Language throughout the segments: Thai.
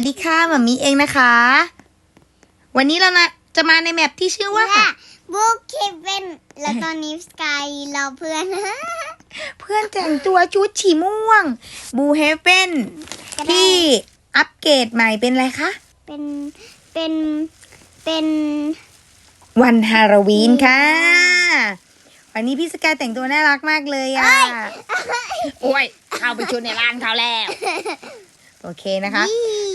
วัสดีค่ะหมามีเองนะคะ วันนี้เรานะจะมาในแมปที่ชื่อว่าบุ๊กเคเว่นแล้วตอนนี้สกายรอเพื่อนเพื่อนแต่งตัวชุดฉีม่วงบูเฮเ e นก็ได้ที่อัปเกรดใหม่เป็นอะไรคะ เป็นเป็นเป็นวันฮาโลวีนค่ะ วันนี้พี่สกายแต่งตัวน่ารักมากเลยอะ โอ้ยเข้าไปชุดในร้านเขาแล้ว โอเคนะคะ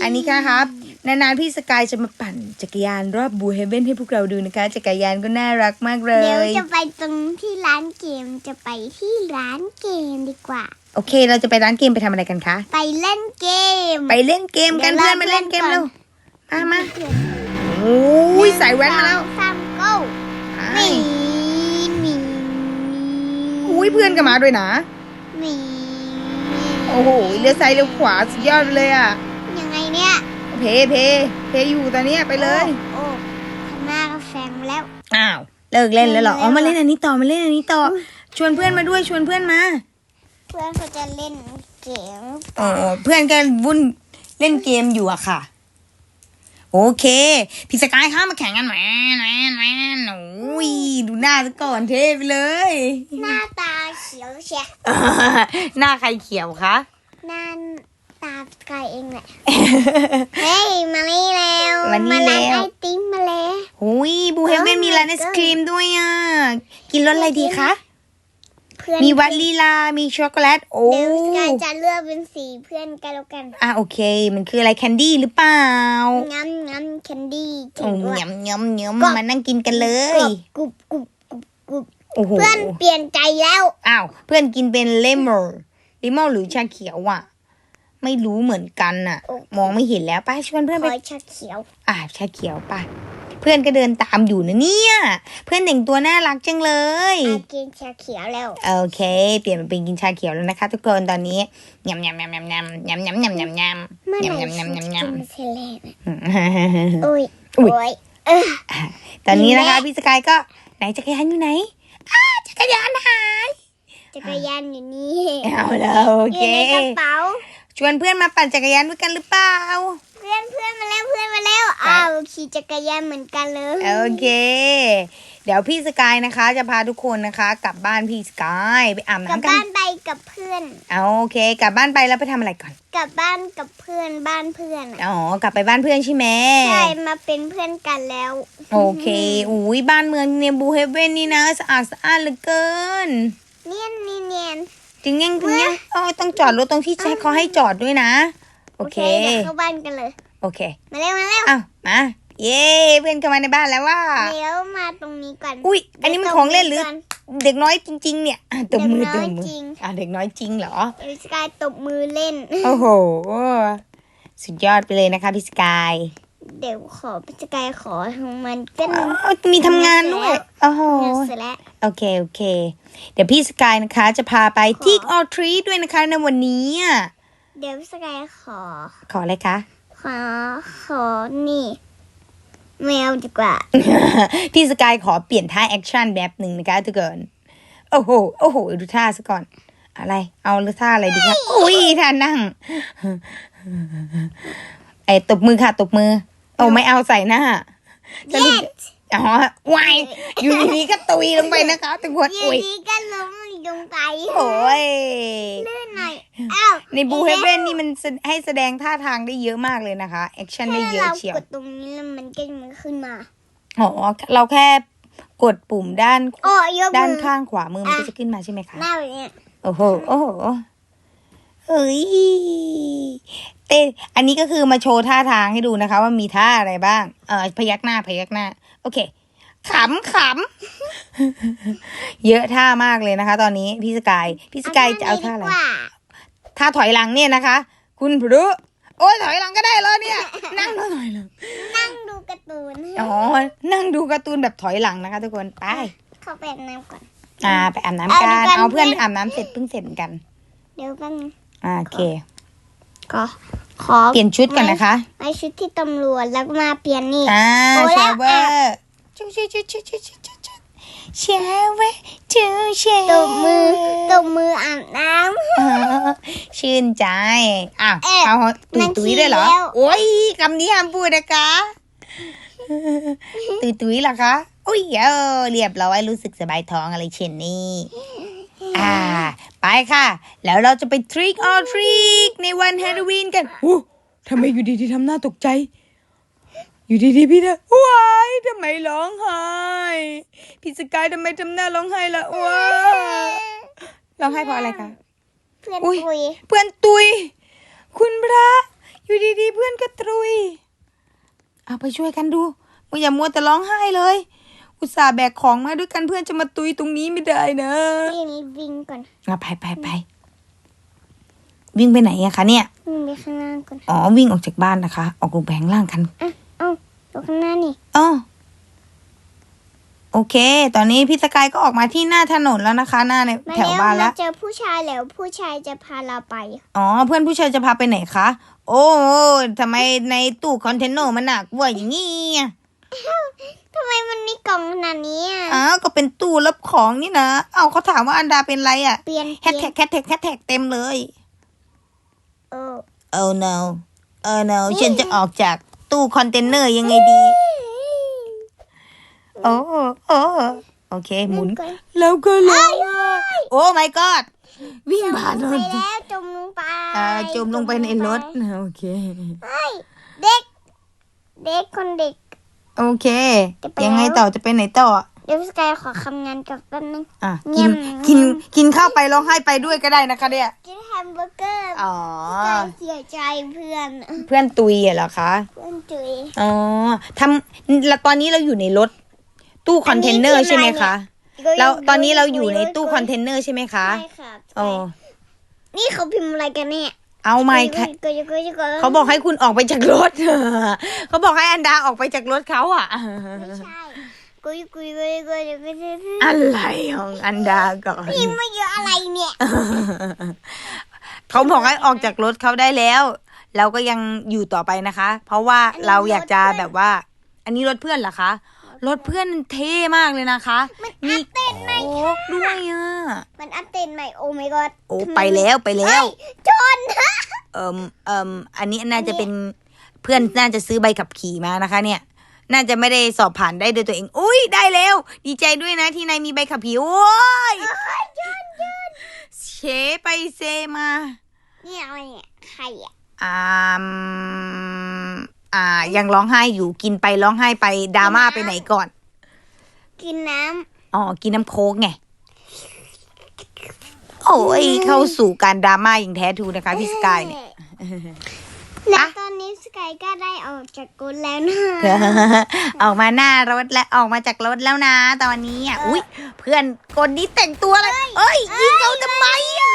อันนี้ค่ะครับ นานๆพี่สกายจะมาปั่นจักรยานรอบบูเฮเ e นให้พวกเราดูนะคะ จักรยานก็น่ารักมากเลเดี๋ยวย จะไปตรงที่ร้านเกมจะไปที่ร้านเกมดีกว่า โอเค เราจะไปร้านเกมไปทำอะไรกันคะ ไปเล่นเกม ไปเล่นเกมกันเดี๋เพื่ยอวนมาเล่นเกมเพื่อนเร็วก่อนมามาเพื่อนโอ้ยใส่แว่นมาแล้วหงสามโก้ไปหมีหมีอุ้ยเพื่อนก็มาด้วยนะ หมีโอ้โหเลี้ยวซ้ายเลี้ยวขวาสุดยอดไปเลยอะ ยังไงเนี่ย เพเพเพอยู่ตอนเนี้ยไปเลย โอ้ข้างหน้าก็แซงมาแล้ว อ้าว เลิกเล่นแล้วเหรอเลิกแล้วอ๋อ มาเล่นอันนี้ต่อ มาเล่นอันนี้ต่อ ชวนเพื่อนมาด้วย ชวนเพื่อนมา เพื่อนเขาจะเล่นเกมอ๋อเพื่อนก็วุ่นเล่นเกมอยู่อะค่ะ โอเค พี่สกายข้ามาแข่งกันแหมแหมแหมโอ้ยดูหน้าซะก่อนเทไปเลย หน้าตา เขียวเชียหน้าใครเขียวคะหน้าตาสกายเองแหละ เฮ้ย มานี่แล้วมานี่ร้านแล้วไอติมมาแล้ว หุยบูเฮเว่น Oh my มีร้านไอศครีมด้วยอะ กินรสอะไรดีคะ เพื่อนมีวัตลีลา มีช็อกโกแลต โอ้ เดี๋ยวสกายจะเลือกเป็นสีเพื่อนกันแล้วกันอะโอเค มันคืออะไรแคนดี้หรือเปล่างั้นงั้นแคนดี้จริโอ้งด้วยยำยำยำกรอบมานั่งกินกันเลยกรุบกรุบกรุบกรุบ โอ้โหเพื่อนเปลี่ยนใจแล้ว อ้าว เพื่อนกินเป็นเลมอนเลมอนหรือชาเขียวอะ ไม่รู้เหมือนกันน่ะ มองไม่เห็นแล้วไปชวนเพื่อนคไปอยชาเขียว อ่าชาเขียวไปเพื่อนก็เดินตามอยู่นะเนี่ย เพื่อนแต่งตัวน่ารักจังเลยอากินชาเขียวแล้วโอเค เปลี่ยนมาเป็นกินชาเขียวแล้วนะคะ ทุกคนตอนนี้ยำยำยำยำยำยำยำยำยำยำเมื่อไหร่ยำยำฉันยำจะยำกินยำเซเลนโอ้ยอุ๊ยโอ้ยเออตอนนี้นะคะดีไหมพี่สกายก็ไหนจักรยานอยู่ไหนอ้า จักรยานหาย จักรยานอยู่นี่เอาแล้วโออเคยู่ในกระเป๋า ชวนเพื่อนมาปั่นจักรยานด้วยกันหรือเปล่า เพื่อนเพื่อนมาแล้วเพื่อนมาแล้วอ้าวขี่จักรยานเหมือนกันเลย โอเค เดี๋ยวพี่สกายนะคะ จะพาทุกคนนะคะ กลับบ้านพี่สกายไปอาบกลับน้ำกับ้าน นไปกับเพื่อน เอาโอเค กลับบ้านไปแล้วไปทำอะไรก่อน กลับบ้านกับเพื่อนบ้านเพื่อนอะอ๋อกลับไปบ้านเพื่อนใช่ไหมใช่มาเป็นเพื่อนกันแล้วโอเคอุ้ยบ้านเมืองเนบูเฮเว่นนี่นะสะอาดสะอาดเหลือเกินเนียนนี่เนียนจริงยังจริงยังอ๋อต้องจอดรถตรงที่ใช้เขาให้จอดด้วยนะ โอเค เดี๋ยวเข้าบ้านกันเลย โอเค มาเร็วมาเร็ว อ้าวมา เย้เพื่อนเข้ามาในบ้านแล้วว่า เดี๋ยวมาตรงนี้ก่อนอุ้ยอันนี้มันของเล่นหรือดี๋ยวตบมืก่เด็กน้อยจริง ๆ เนี่ยอะตบมือเด็ตกน้อยบมือจริงอะเด็กน้อยจริงเหรอเดี๋ยวสกายตบมือเล่น โอ้โห สุดยอดไปเลยนะคะพี่สกาย เดี๋ยวขอสกายขอของมันเป็นอ้าวมีทำงานด้วยโอ้โหเงินเสร็จแล้วโอเคโอเค เดี๋ยวพี่สกายนะคะ จะพาไปที่ขอออทรีด้วยนะคะในวันนี้อะเดี๋ยวสกายขอ ขออะไรคะขอขอนี่ แมวดีกว่า พี่สกายขอเปลี่ยนท่าแอคชั่นแบบหนึ่งนะคะทุกคนโอ้โหโอ้โหดูท่าซะก่อน อะไร เอาหรือท่าอะไรดีคะอุ้ยท่านั่ง ไอ้ตบมือค่ะ ตบมือโอ้ไม่เอาใส่หน้าสรุป Yes อ๋อวายอยู่ดีๆก็ตุยลงไปนะคะทุกคนอยู่อุ้ยดีก็ล้มลงไปโอ้ยลื่นหน่อยอ้าวในบูเฮเว่นนี่มันให้แสดงท่าทางได้เยอะมากเลยนะคะแอคชั่นได้เยอะเราเชียวกดตรงนี้แล้วมันก็มันขึ้นมาอ๋อเราแค่กดปุ่มด้านโอ้ยกด้านมือข้างขวามือมันอะก็จะขึ้นมาใช่ไหมคะหน้าแบบเนี้ยโอ้โหโอ้โหเฮ้ยเต้นอันนี้ก็คือมาโชว์ท่าทางให้ดูนะคะ ว่ามีท่าอะไรบ้าง เออพยักหน้าพยักหน้า โอเคขำขำเยอะท่ามากเลยนะคะ ตอนนี้พี่สกายพี่สกายจะเอาท่าอะไรดีกว่าท่าถอยหลังเนี่ยนะคะ คุณพรุโอ้ยถอยหลังก็ได้แล้วเนี่ย นั่งแล้วถอยหลังนั่งดูการ์ตูนอ๋อนั่งดูการ์ตูนแบบถอยหลังนะคะ ทุกคนไปเข้าไปอาบน้ำก่อนอ่า ไปอาบน้ำกันเอาดูกันเอาเพื่อนไปอาบน้ำเสร็จเพิ่งเสร็จกัน เดี๋ยวแป๊บนึงอ่าโอเค ก็ขอเปลี่ยนชุดก่อนนะคะไปชุดที่ตำรวจแล้วก็มาเปลี่ยนนี่อ่าโอ้แล้วชาวเวอร์ชุดชุดชุดชุดชุดชุดชุดชุด shall we to share ตบมือตบมืออาบน้อ๋อชื่นใจอ้าวเอ๊ะเอาตุมัยนตุยขี้ด้วยเหรอแล้วโอ้ยคำนี้ห้ามพูดนะคะตุยตุยเหรอคะอุ้ยเออเรียบร้อยรู้สึกสบายท้องอะไรเช่นนี้ อ่า ไปค่ะ แล้วเราจะไป trick or treat ในวันฮาโลวีนกันโอ้ทำไมอยู่ดีๆทำหน้าตกใจ อยู่ดีๆพี่นะว้ายทำไมร้องไห้ พี่สกายทำไมทำหน้าร้องไห้ละว้าร้องไห้เพราะอะไรคะำเพื่อนอุ๊ยคุยเพื่อนตุย คุณพระ อยู่ดีๆเพื่อนก็ตุย เอาไปช่วยกันดูมึงอย่ามัวแต่ร้องไห้เลย อุตส่าห์แบกของมาด้วยกันเพื่อนจะมาตุยตรงนี้ไม่ได้นะนี่นี่วิ่งก่อนเอาไปไปไปวิ่งไปไหนอะคะเนี่ยวิ่งไปข้างล่างก่อนอ๋อวิ่งออกจากบ้านนะคะ ออกลงไปข้างล่างกันอะเอ้าดูข้างหน้านี่อ๋อโอเค ตอนนี้พี่สกายก็ออกมาที่หน้าถนนแล้วนะคะ หน้าในมาแถวแล้วบ้านมาแล้วเจอผู้ชายแล้วผู้ชายจะพาเราไป อ๋อ เพื่อนผู้ชายจะพาไปไหนคะ โอ้ทำไมในตู้คอนเทนเนอร์มันหนักกว่าอย่างนี้อะ ทำไมมันมีกล่องขนาดนี้อะอ้าวก็เป็นตู้รับของนี่นะ เอาเขาถามว่าอันดาเป็นไรอะเปลี่ยนแฮชแท็กแฮชแท็กแฮชแท็กเต็มเลยเออ oh no oh no ฉันจะออกจากตู้คอนเทนเนอร์ยังไงดี โอ้โอ้โอเค หมุนก่อนแล้วก็ลงโอ้ my god วิ่งผ่านไปรถแล้วจมลงไปอ่าจมลงไปในรถ โอเคเฮ้ยเด็ก เด็กคนเด็ก โอเค จะไปยังไงแล้วต่อจะไปไหนต่อ เดี๋ยวพี่สกายขอคำงานกับแป๊บนึง อะเงีกิยนบกินกินข้าวไปร้องไห้ไปด้วยก็ได้นะคะเนี่ยกินแฮมเบอร์เกอร์อ๋อสกายเสียใจเพื่อน เพื่อนตุยเหรอคะเพื่อนจุยอ๋อทำแล้วตอนนี้เราอยู่ในรถตู้คอนเทนเนอร์ใช่ไหมคะแล้วตอนนี้เราอยู่ในตู้คอนเทนเนอร์ใช่ไหมคะใช่ค่ะอ๋อนี่เขาพิมพ์อะไรกันเนี่ย เอาไม่ค่ะก็ก็ก็เขาบอกให้คุณออกไปจากรถ เขาบอกให้อันดาออกไปจากรถเขาอะไม่ใช่กุยกุยกุยกุยกุยกุยอะไรของอันดาก่อนพิมพ์มาเยอะอะไรเนี่ยเขาบอกให้ออกจากรถเขาได้แล้ว เราก็ยังอยู่ต่อไปนะคะ เพราะว่าเราอยากจะแบบว่า อันนี้รถเพื่อนเหรอคะ รถเพื่อนเท่มากเลยนะคะ มันมีอัปเดตใหม่โค้กด้วยอะ มันอัปเดตใหม่โอ้ my god โอ้ไปแล้วไปแล้วจนเอิมเอิมอันนี้น่าจะเป็นเพื่อนน่าจะซื้อใบขับขี่มานะคะ เนี่ย น่าจะไม่ได้สอบผ่านได้ด้วยตัวเอง อุ้ยได้แล้ว ดีใจด้วยนะที่นายมีใบขับขี่โอ้ยเชไปเซมา นี่อะไรเนี่ยใครอะอ่า อ่า ยังร้องไห้อยู่กินไปร้องไห้ไปดราม่าไปไหนก่อน กินน้อ๋อ กินน้ำโค้กไง โอ้ย เข้าสู่การดราม่าอย่างแท้ทรูนะคะำพี่สกายเนี่ย และตอนนี้สกายก็ได้ออกจากกุลแล้วนะออกมาหน้ารถและออกมาจากรถแล้วนะ ตอนนี้อะ อุ้ยเพื่อนคนนี้แต่งตัวอะไร เอ้ยยิงเขาทำไมอะ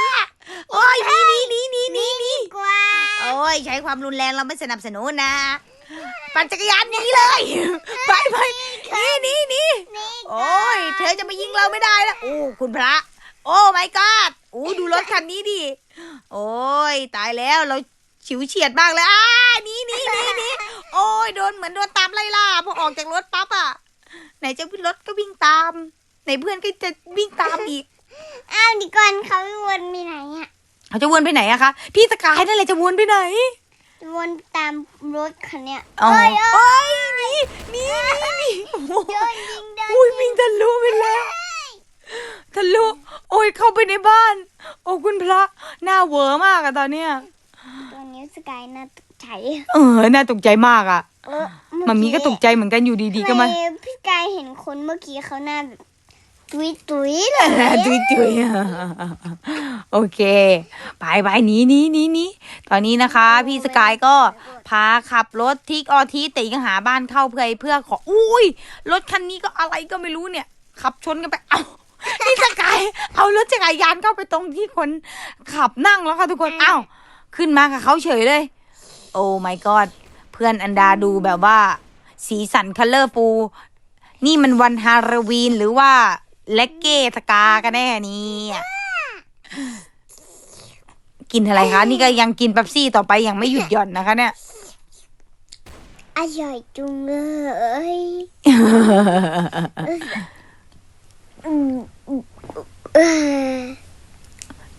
โอ้ยหนี่นี่นี่นี่นี่ กว่า โอ้ย ใช้ความรุนแรงเราไม่สนับสนุนนะ ปั่นจักรยานหนี้เลย ไปไปนี่นี่นี่นี่โอ้ย เธอจะมายิงเราไม่ได้แล้วโอ้คุณพระ โอ้ my god โอ้ดูรถคันนี้ดิ โอ้ย ตายแล้วเราฉิวเฉียดมากเลยอ้านี่นี่นี่นี่โอ้ยโดนเหมือนโดนตามไล่ล่าพอออกจากรถปั๊บอะ ไหนจะวิ่งรถก็วิ่งตาม ไหนเพื่อนก็จะวิ่งตามอีก อ้าวดิก่อนเขาวนไปไหนอะ เขาจะวนไปไหนอะคะ พี่สกายนั่นแหละจะวนไปไหน วนตามรถคันเนี้ยอ๋อ เอ้ยเอ้ยโอ้ยนี่นี่นี่นี่โอ้โหโดนยิงโดนอุ้ยวิ่งทะลุไปแล้ว ทะลุ โอ้ยเข้าไปในบ้าน โอ้คุณพระ หน้าเวอร์มากอะตอนเนี้ยตอนนี้สกายน่าตกใจเออ น่าตกใจมากอะเออมัมมี่ก็ตกใจเหมือนกันอยู่ดีๆก็มา ทำไพี่กายเห็นคนเมื่อกี้เขาหน้าแบบ ตุยตุยๆเลยจุยจุยโอเค ไปไปหนีหนีหนีหนีตอนนี้นะคะ พี่สกายก็พาขับรถทิกออทีแต่ยังหาบ้านเข้าเพื่อเพื่อขอ อุ้ย รถคันนี้ก็อะไรก็ไม่รู้เนี่ย ขับชนกันไป เอ้าพี่สกาย เอารถจักรยานเข้าไปตรงที่คนขับนั่งแล้วค่ะทุกคน เอ้า ขึ้นมากับเขาเฉยเลย โอ้ my god เพื่อนอันดาดูแบบว่า สีสันคัลเลอร์ฟูนี่มันวันฮาโลวีนหรือว่า เลกเก้สกากันแน่เนี่ยกินอะไรคะ นี่ก็ยังกินเป๊ปซี่ต่อไปยังไม่หยุดหย่อนนะคะ เนี่ยอร่อยจุงเลยออืมเออ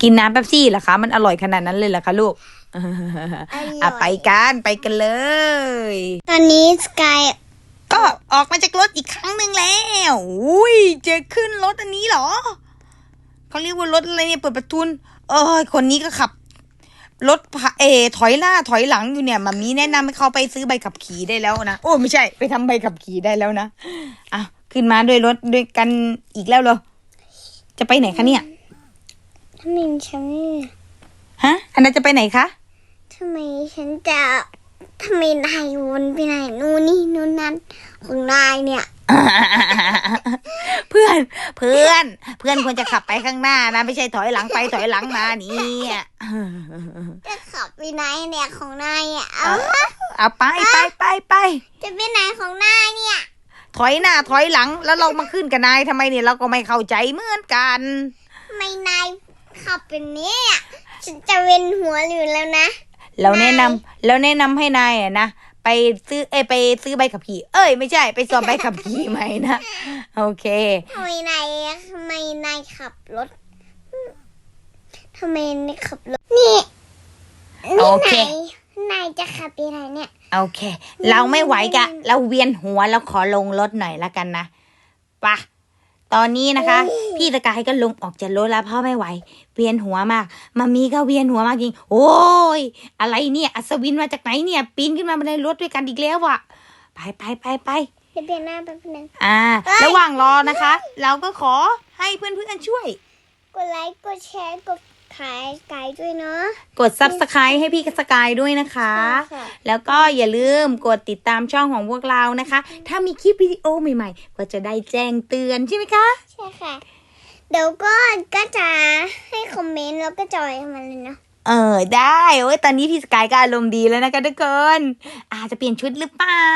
กินน้ำเป๊ปซี่เหรอคะ มันอร่อยขนาดนั้นเลยเหรอคะลูกอะไปกันไปกันเลย ตอนนี้สกาย ก็ออกมาจากรถอีกครั้งหนึ่งแล้ว อุ้ยเจะขึ้นรถอันนี้เหรอ เขาเรียกว่ารถอะไรเนี่ยเปิดประทุนเออคนนี้ก็ขับ รถพะเออถอยหน้าถอยหลังอยู่เนี่ยมามีแนะนำให้เขาไปซื้อใบขับขี่ได้แล้วนะ โอ้ไม่ใช่ ไปทำใบขับขี่ได้แล้วนะอะขึ้นมาด้วยรถด้วยกันอีกแล้วเหรอ จะไปไหนคะเนี่ยทำไมฉันฮะอันนั้นจะไปไหนคะทำไมฉันจะ ทำไมนายวนไปไหนนู่นนี่นู่นนั่นของนายเนี่ย เพื่อน เพื่อน เพื่อนควรจะขับไปข้างหน้านะ ไม่ใช่ถอยหลังไปถอยหลังมาเนี่ยจะขับไปไหนเนี่ยของนายอะเอาเอาไปไปไปไปจะไปไหนของนายเนี่ย ถอยหน้าถอยหลังแล้วเรามาขึ้นกับนายทำไมเนี่ยเราก็ไม่เข้าใจเหมือนกันทำไมนายขับเป็นนี้อะฉันจะเวียนหัวอยู่แล้วนะ เราแนะนำเราแนะนำให้นายอะนะไปซื้อเอยไปซื้อใบขับขี่ เอ้ย ไม่ใช่ ไปสอบใบขับขี่ใหม่นะโอเคทำไมนายทำไมนายขับรถทำไมนายขับรถนี่โอเคนี่นายนายจะขับไปไหนเนี่ย โอเค เราไม่ไหวกะ เราเวียนหัวเราขอลงรถหน่อยละกันนะไปะ ตอนนี้นะคะ พี่ตะกายก็ลงออกจากรถแล้วเพราะไม่ไหว เวียนหัวมากมามีก็เวียนหัวมากจริง โอ้ยอะไรเนี่ย อัศวินมาจากไหนเนี่ย ปีนขึ้นมาบนในรถด้วยกันอีกแล้วอะไปไปไปไปเดี๋ยวเปลี่ยนหน้าแป๊บนึงอ่าเอ้ยระหว่างรอนะคะ เราก็ขอให้เพื่อนๆช่วย กดไลค์ กดแชร์ กด ขายไก่ด้วยเนาะ กด subscribe ให้พี่สกายด้วยนะคะค่ะ แล้วก็อย่าลืมกดติดตามช่องของพวกเรานะคะ ถ้ามีคลิปวิดีโอใหม่ๆ ก็จะได้แจ้งเตือนใช่ไหมคะ ใช่ค่ะ เดี๋ยวก็ก็จะให้คอมเมนต์แล้วก็จอยมันเลยเนาะ เออได้โอ้ยตอนนี้พี่สกายก็อารมณ์ดีแล้วนะคะทุกคนอาจจะเปลี่ยนชุดหรือเปล่า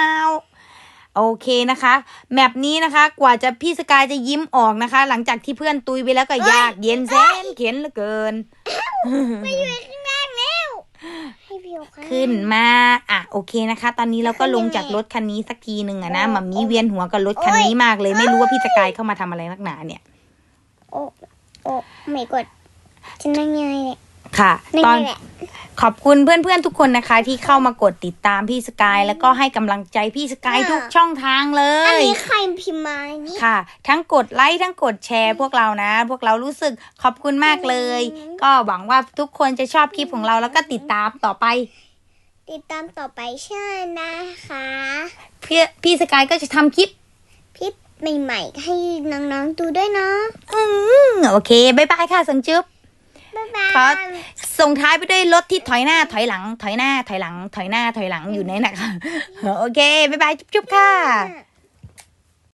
โอเคนะคะ แมปนี้นะคะ กว่าจะพี่สกายจะยิ้มออกนะคะ หลังจากที่เพื่อนตุยไปแล้วก็ยากเย็นแสนเข็นเหลือเกิน ไปอยู่ข้างล่างแล้วให้พี่โอค่ะขึ้นมาอะโอเคนะคะ ตอนนี้เราก็ลงจากรถคันนี้สักทีหนึ่งอะนะโอ้มัมมี่เวียนหัวกับรถคันนี้มากเลย ไม่รู้ว่าพี่สกายเข้ามาทำอะไรนักหนาเนี่ย โอ้โอ้ไม่กดฉันนั่งยังไงเนี่ย ค่ะนั่งตอไงนแหละขอบคุณเพื่อนๆทุกคนนะคะ ที่เข้ามากดติดตามพี่สกาย แล้วก็ให้กำลังใจพี่สกายทุกช่องทางเลอันยนี้ใครพิมพ์มานี่ค่ะ ทั้งกดไลค์ทั้งกดแชร์พวกเรานะ พวกเรารู้สึกขอบคุณมากเลย ก็หวังว่าทุกคนจะชอบคลิปของเราแล้วก็ติดตามต่อไป ติดตามต่อไปใช่นะคะพี่พี่สกายก็จะทำคลิปคลิปใหม่ๆให้น้องๆดูด้วยเนาะอืมโอเคบายบายค่ะสังจุ๊บบ๊ายบา ขอส่งท้ายไปด้วยรถที่ถอยหน้า ถอยหลัง ถอยหน้า ถอยหลัง ถอยหน้า ถอยหลังอยู่ในนะคะโอเคบายบาย จุ๊บๆค่ะ